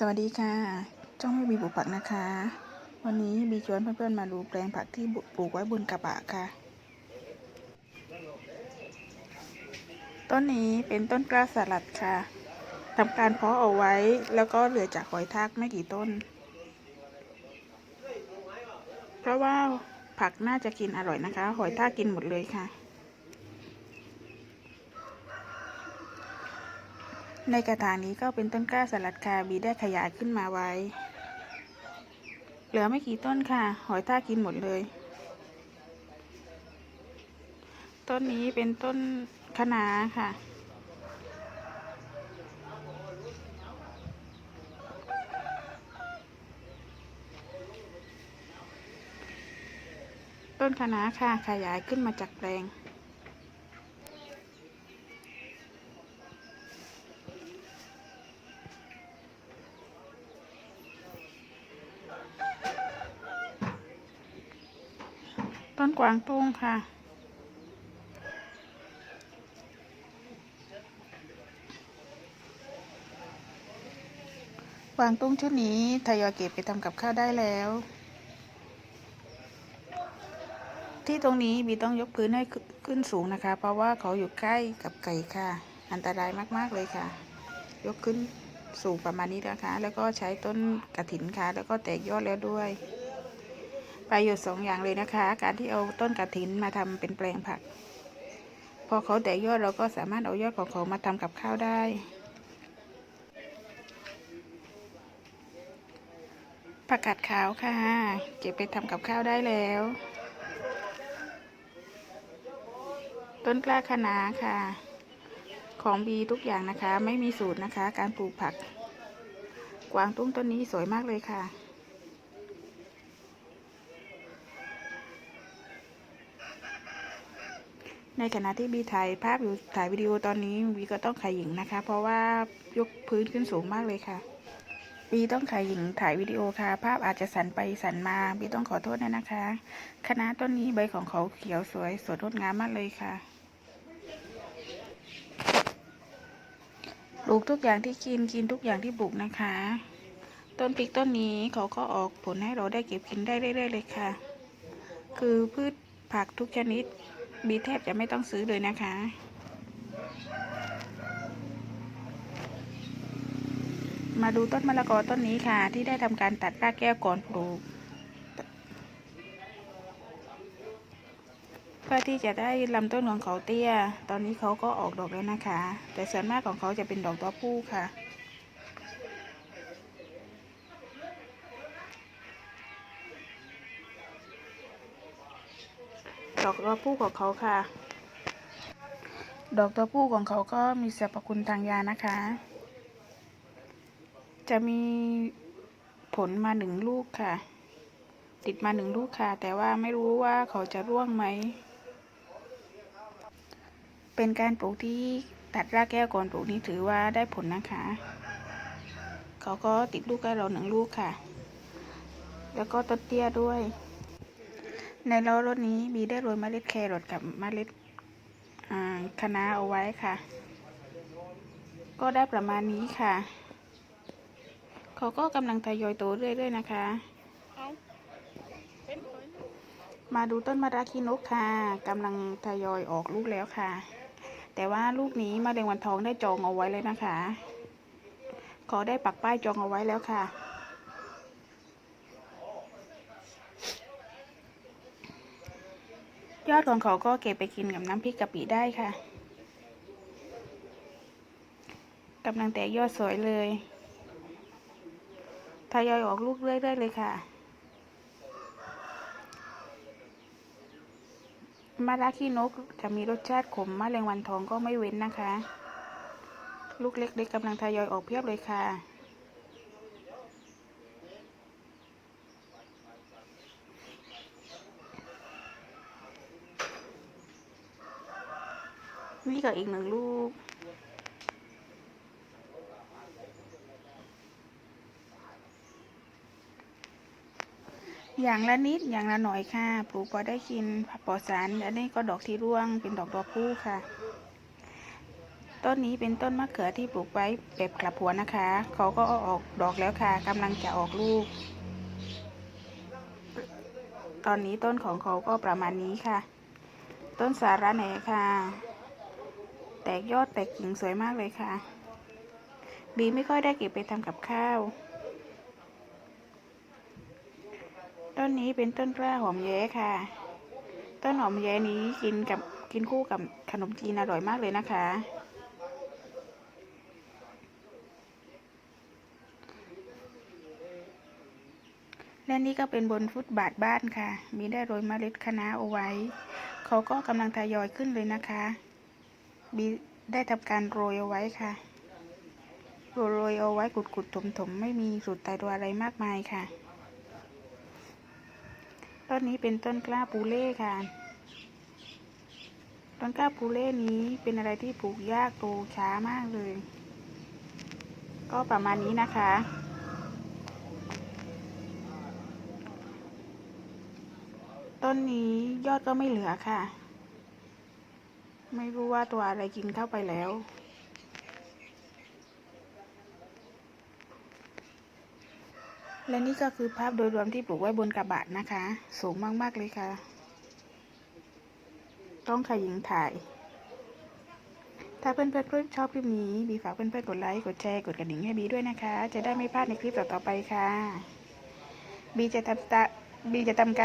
สวัสดีค่ะ จ้องไม่มีปลูกผักนะคะ วันนี้บีชวนเพื่อนๆมาดูแปลงผักที่ปลูกไว้บนกระบะค่ะ ต้นนี้เป็นต้นกล้าสลัดค่ะ ทำการเพาะเอาไว้แล้วก็เหลือจากหอยทากไม่กี่ต้น เพราะว่าผักน่าจะกินอร่อยนะคะ หอยทากกินหมดเลยค่ะ ในกระถางนี้ก็เป็นต้นกล้าสลัดค่ะบีได้ขยายขึ้นมาไว้ เหลือไม่กี่ต้นค่ะ หอยทากกินหมดเลย ต้นนี้เป็นต้นคะนาค่ะ ต้นคะนาค่ะขยายขึ้นมาจากแปลง นกวางตุ้งค่ะ กวางตุ้งชุดนี้ทยอยเก็บไปทำกับข้าวได้แล้ว ที่ตรงนี้บีต้องยกพื้นให้ขึ้นสูงนะคะ เพราะว่าเขาอยู่ใกล้กับไก่ค่ะ อันตรายมากๆเลยค่ะ ยกขึ้นสูงประมาณนี้นะคะ แล้วก็ใช้ต้นกระถินค่ะ แล้วก็แตกยอดแล้วด้วย ประโยชน์สองอย่างเลยนะคะ การที่เอาต้นกระถินมาทำเป็นแปลงผัก พอเขาแตกยอดเราก็สามารถเอายอดของเขามาทำกับข้าวได้ ผักกาดขาวค่ะ เก็บไปทำกับข้าวได้แล้ว ต้นกล้าคะน้าค่ะ ของบีทุกอย่างนะคะ ไม่มีสูตรนะคะ การปลูกผัก กวางตุ้งต้นนี้สวยมากเลยค่ะ ในขณะที่บีถ่ายภาพอยู่ถ่ายวิดีโอตอนนี้บีก็ต้องขายหญิงนะคะ เพราะว่ายกพื้นขึ้นสูงมากเลยค่ะบีต้องขายหญิงถ่ายวิดีโอค่ะ ภาพอาจจะสั่นไปสั่นมาบีต้องขอโทษด้วยนะคะคณะต้นนี้ใบของเขาเขียวสวยสดงดงามมากเลยค่ะปลูกทุกอย่างที่กินกินทุกอย่างที่ปลูกนะคะ ต้นพริกต้นนี้เขาก็ออกผลให้เราได้เก็บกินได้เรื่อยๆเลยค่ะ คือพืชผักทุกชนิด บีแทบจะไม่ต้องซื้อเลยนะคะ มาดูต้นมะละกอต้นนี้ค่ะ ที่ได้ทำการตัดรากแก้วก่อนปลูกเพื่อที่จะได้ลำต้นของเขาเตี้ย ตอนนี้เขาก็ออกดอกแล้วนะคะ แต่ส่วนมากของเขาจะเป็นดอกตัวผู้ค่ะ ดอกตัวผู้ของเขาค่ะ ดอกตัวผู้ของเขาก็มีสรรพคุณทางยานะคะ จะมีผลมาหนึ่งลูกค่ะ ติดมาหนึ่งลูกค่ะ แต่ว่าไม่รู้ว่าเขาจะร่วงไหม เป็นการปลูกที่ตัดรากแก้วก่อนปลูกนี้ถือว่าได้ผลนะคะ เขาก็ติดลูกให้เราหนึ่งลูกค่ะ แล้วก็ต้นเตี้ยด้วย ในล้อรถนี้บีได้โรยเมล็ดแครอทกับเมล็ดคะน้าเอาไว้ค่ะ ก็ได้ประมาณนี้ค่ะ เขาก็กำลังทยอยโตเรื่อยๆนะคะ มาดูต้นมะระคีนกค่ะกำลังทยอยออกลูกแล้วค่ะ แต่ว่าลูกนี้มะเร็งวันทองได้จองเอาไว้เลยนะคะ ขอได้ปักป้ายจองเอาไว้แล้วค่ะ ยอดของเขาก็เก็บไปกินกับน้ำพริกกะปิได้ค่ะกำลังแตกยอดสวยเลยทยอยออกลูกเรื่อยๆเลยค่ะ มะระขี้นกจะมีรสชาติขมมะเร็งวันทองก็ไม่เว้นนะคะ ลูกเล็กๆกำลังทยอยออกเพียบเลยค่ะ นี่ก็อีกหนึ่งลูก อย่างละนิดอย่างละหน่อยค่ะปลูกพอได้กินผักปลอดสารอันนี้ก็ดอกที่ร่วงเป็นดอกตัวผู้ค่ะ ต้นนี้เป็นต้นมะเขือที่ปลูกไว้แบบกลับหัวนะคะ เขาก็ออกดอกแล้วค่ะกำลังจะออกลูก ตอนนี้ต้นของเขาก็ประมาณนี้ค่ะ ต้นสาระแหน่ค่ะ แตกยอดแตกกิ่งสวยมากเลยค่ะ บีไม่ค่อยได้เก็บไปทำกับข้าว ต้นนี้เป็นต้นกล้าหอมแย้ค่ะ ต้นหอมแย้นี้กินกับกินคู่กับขนมจีนอร่อยมากเลยนะคะ และนี่ก็เป็นบนฟุตบาทบ้านค่ะ มีได้โรยเมล็ดคะน้าเอาไว้ เขาก็กำลังทยอยขึ้นเลยนะคะ บีได้ทำการโรยเอาไว้ค่ะ โรยโรยเอาไว้กุดกุดถมถมๆ ไม่มีสูตรตายตัวอะไรมากมายค่ะ ต้นนี้เป็นต้นกล้าปูเล่ค่ะ ต้นกล้าปูเล่นี้เป็นอะไรที่ปลูกยากโตช้ามากเลย ก็ประมาณนี้นะคะต้นนี้ยอดก็ไม่เหลือค่ะ ไม่รู้ว่าตัวอะไรกินเข้าไปแล้ว และนี่ก็คือภาพโดยรวมที่ปลูกไว้บนกระบะนะคะ สูงมาก ๆ เลยค่ะ ต้องขยิงถ่าย ถ้าเพื่อนๆชอบคลิปนี้ บีฝากเพื่อนๆกดไลค์ กดแชร์ กดกระดิ่งให้บีด้วยนะคะ จะได้ไม่พลาดในคลิปต่อๆไปค่ะ บีจะทำตาบีจะทำการ